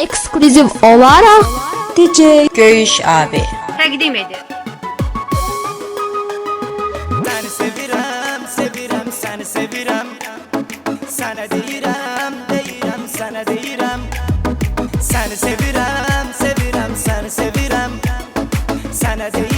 ekskluzif olarak DJ Göğüş abi. təqdim edir. Səni sevirəm, sevirəm, səni sevirəm Sənə deyirəm, deyirəm, sənə deyirəm Səni sevirəm, sevirəm, səni sevirəm Sənə deyirəm,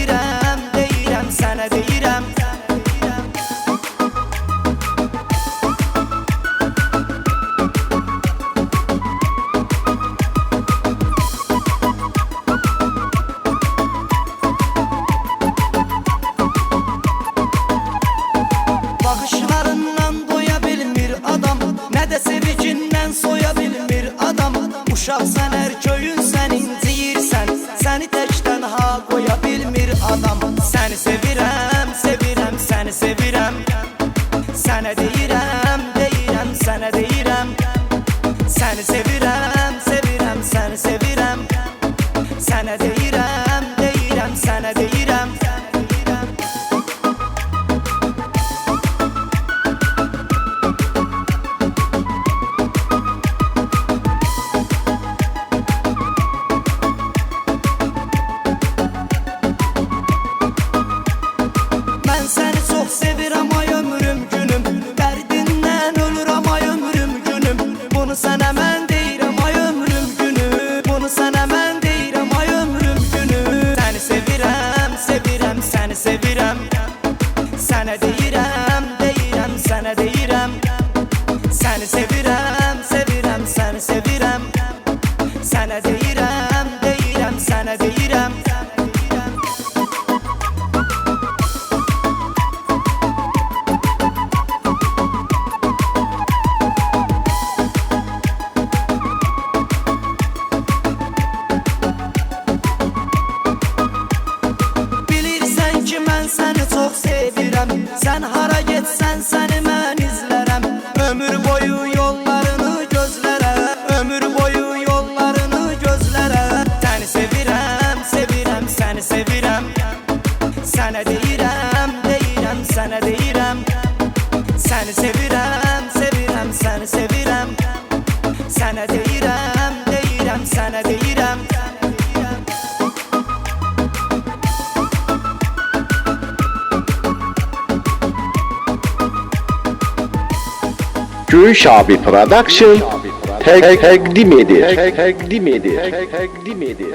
soya bilmir adam Uşaq sən hər köyün sən inciyirsən Səni təkdən ha qoya bilmir adam. Səni sevirəm, sevirəm, səni sevirəm Sənə deyirəm, deyirəm, sənə deyirəm Səni sevirəm, deyirəm Səni sevirəm, sevirəm, səni sevirəm Sənə deyirəm, deyirəm, sənə deyirəm Bilirsən ki mən səni çox sevirəm Sən hara getsən səni Səni sevirəm, sevirəm, səni sevirəm Sənə deyirəm, deyirəm, sənə deyirəm Göğüş abi Production tek takdim edir. Takdim edir. Takdim edir.